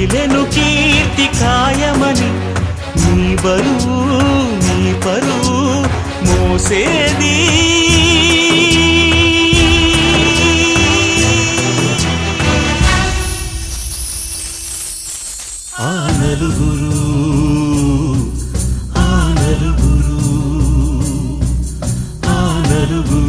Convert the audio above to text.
కదిలెను కీర్తి కాయమని నీ బరువు నీ పరువు మోసేది. ఆ నలుగురు ఆ నలుగురు ఆ నలుగురు